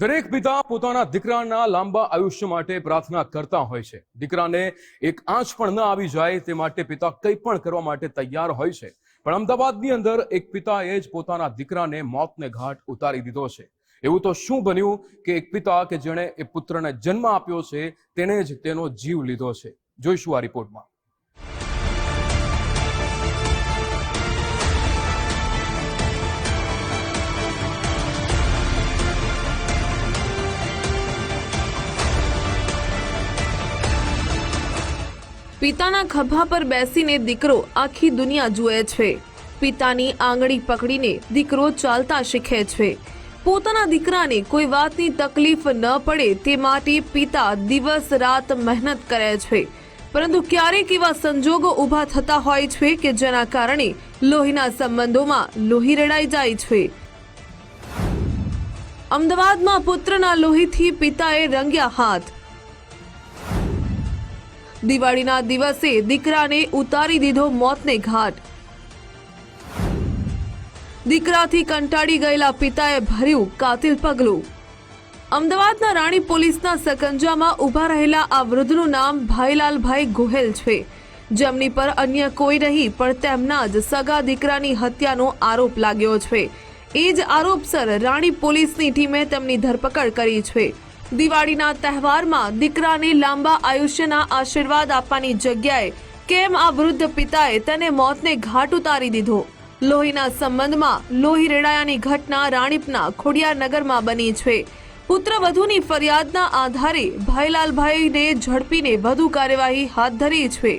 દરેક પિતા પોતાના દીકરાના લાંબા આયુષ્ય માટે પ્રાર્થના કરતા હોય છે. દીકરાને એક આંચ પણ ન આવી જાય તે માટે પિતા કંઈ પણ કરવા માટે તૈયાર હોય છે. પણ અમદાવાદની અંદર એક પિતાએ જ પોતાના દીકરાને મોતને ઘાટ ઉતારી દીધો છે. એવું તો શું બન્યું કે એક પિતા કે જેણે એ પુત્રને જન્મ આપ્યો છે, તેણે જ તેનો જીવ લીધો છે? જોઈશું આ રિપોર્ટમાં. પિતાના ખભા પર બેસીને દીકરો આખી દુનિયા જુએ છે. પિતાની આંગળી પકડીને દીકરો ચાલતા શીખે છે. પોતાના દીકરાને કોઈ વાતની તકલીફ ન પડે તે માટે પિતા દિવસ રાત મહેનત કરે છે. પરંતુ ક્યારેક એવા સંજોગો ઊભા થતા હોય છે કે જેના કારણે લોહીના સંબંધોમાં લોહી રડાઈ જાય છે. અમદાવાદમાં પુત્રના લોહીથી પિતાએ રંગ્યા હાથ. દિવાળીના દિવસે દીકરાને ઉતારી દીધો મોતને ઘાટ. દીકરાથી કંટાળી ગયેલા પિતાએ ભર્યું કાતિલ પગલું. અમદાવાદના રાણી પોલીસના સકંજામાં ઊભા રહેલા આ વૃદ્ધનું નામ ભાઈલાલભાઈ ગોહેલ છે. જેમની પર અન્ય કોઈ નહીં, પણ તેમના જ સગા દીકરાની હત્યાનો આરોપ લાગ્યો છે. એ જ આરોપસર રાણી પોલીસની ટીમે તેમની ધરપકડ કરી છે. દિવાળીના તહેવારમાં દીકરાને લાંબા આયુષ્યના આશીર્વાદ આપવાની જગ્યાએ કેમ આ વૃદ્ધ પિતાએ તેને મોતને ઘાટ ઉતારી દીધો? લોહીના સંબંધમાં લોહી રેડાયાની ઘટના રાણીપના ખોડિયાનગરમાં બની છે. પુત્ર વધુની ફરિયાદના આધારે ભાઈલાલભાઈને ઝડપીને વધુ કાર્યવાહી હાથ ધરી છે.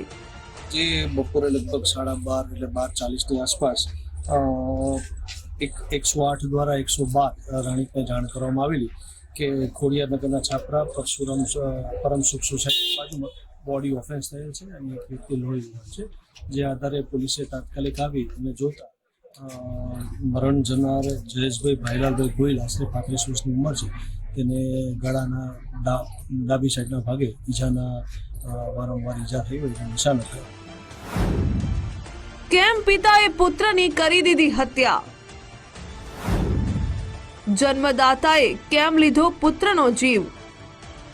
જે બપોરે લગભગ સાડા બાર એટલે બાર ચાલીસની આસપાસ એક એકસો આઠ દ્વારા એકસો બાર રાણીપને જાણ કરવામાં આવેલી. કે ખોડિયારનગરના છાપરા પરશુરામ પરમ સુખ સોસાયટી બાજુમાં બોડી ઓફેન્સ થયેલ છે અને એક વ્યક્તિ લોહી છે. જે આધારે પોલીસે તાત્કાલિક આવી અને જોતા મરણ જનાર જયેશભાઈ ભાઈલાલભાઈ ગોયલ આશરે પાંત્રીસ વર્ષની ઉંમર છે, તેને ગળાના ડાબી સાઈડના ભાગે ઈજાના વારંવાર ઈજા થઈ હોય નિશાન હતા કેમ પિતાએ પુત્રની કરી દીધી હત્યા? જન્મદાતાએ કેમ લીધો પુત્રનો જીવ?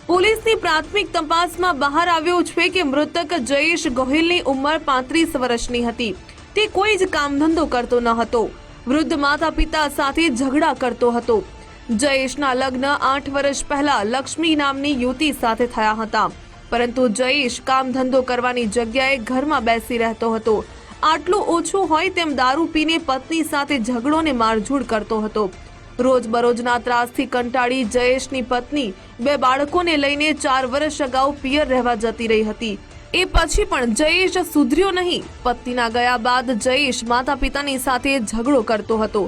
પોલીસની પ્રાથમિક તપાસમાં બહાર આવ્યો છે કે મૃતક જયેશ ગોહિલની ઉંમર પાંત્રીસ વર્ષની હતી. તે કોઈ જ કામધંધો કરતો ન હતો. વૃદ્ધ માતા પિતા સાથે ઝઘડા કરતો હતો. જયેશના લગ્ન આઠ વર્ષ પહેલા લક્ષ્મી નામની યુવતી સાથે થયા હતા. પરંતુ જયેશ કામધંધો કરવાની જગ્યાએ ઘરમાં બેસી રહેતો હતો. આટલું ઓછું હોય તેમ દારૂ પીને પત્ની સાથે ઝઘડો ને મારઝૂડ કરતો હતો. રોજબરોજના ત્રાસથી કંટાળી જયેશની પત્ની બે બાળકોને લઈને ચાર વર્ષ અગાઉ પિયર રહેવા જતી રહી હતી. એ પછી પણ જયેશ સુધર્યો નહીં. પત્નીના ગયા બાદ જયેશ માતા પિતાની સાથે ઝઘડો કરતો હતો.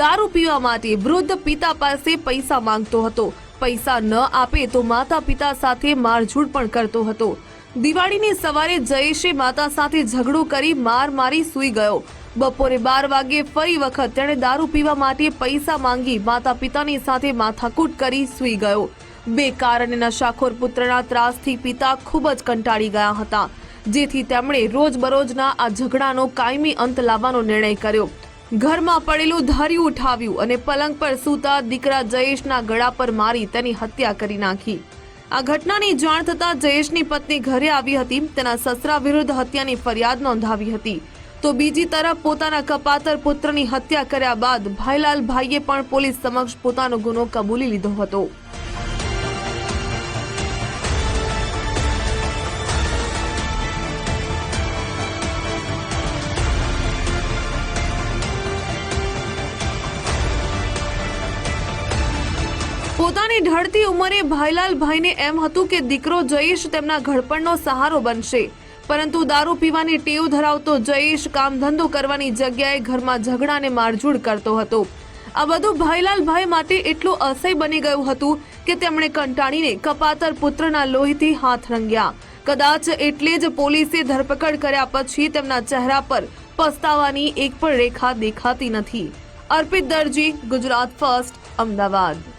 દારૂ પીવા માટે વૃદ્ધ પિતા પાસે પૈસા માંગતો હતો. પૈસા ન આપે તો માતા પિતા સાથે મારઝૂડ પણ કરતો હતો. દિવાળીની સવારે જયેશે માતા સાથે ઝઘડો કરી માર મારી સૂઈ ગયો. બપોરે બાર વાગ્યે ફરી વખત તેણે દારૂ પીવા માટે પૈસા માંગી માતા પિતાની સાથે માથાકૂટ કરી સૂઈ ગયો. બેકાર અને નશાખોર પુત્રના ત્રાસથી પિતા ખૂબ જ કંટાળી ગયા હતા, જેથી તેમણે રોજબરોજના આ ઝઘડાનો કાયમી અંત લાવવાનો નિર્ણય કર્યો. ઘરમાં પડેલું ધાર્યું ઉઠાવ્યું અને પલંગ પર સૂતા દીકરા જયેશના ગળા પર મારી તેની હત્યા કરી નાખી. આ ઘટનાની જાણ થતાં જયેશની પત્ની ઘરે આવી હતી, તેના સસરા વિરુદ્ધ હત્યાની ફરિયાદ નોંધાવી હતી. તો બીજી તરફ પોતાના કપાતર પુત્રની હત્યા કર્યા બાદ ભાઈલાલ ભાઈએ પણ પોલીસ સમક્ષ પોતાનો ગુનો કબૂલી લીધો હતો. પોતાની ઢળતી ઉંમરે ભાઈલાલ ભાઈને એમ હતું કે દીકરો જયેશ તેમના ઘડપણનો સહારો બનશે. પરંતુ દારૂ પીવાની ટેવ ધરાવતો જયેશ કામ ધંધો કરવાની જગ્યાએ ઘરમાં ઝઘડાને મારઝૂડ કરતો હતો. આ બધું ભાઈલાલ ભાઈ માટે એટલું અસહ્ય બની ગયું હતું કે તેમણે કંટાળીને કપાતર પુત્રના લોહીથી હાથ રંગ્યા. કદાચ એટલે જ પોલીસે ધરપકડ કર્યા પછી તેમના ચહેરા પર પસ્તાવાની એક પણ રેખા દેખાતી નથી. અર્પિત દરજી, ગુજરાત ફર્સ્ટ, અમદાવાદ.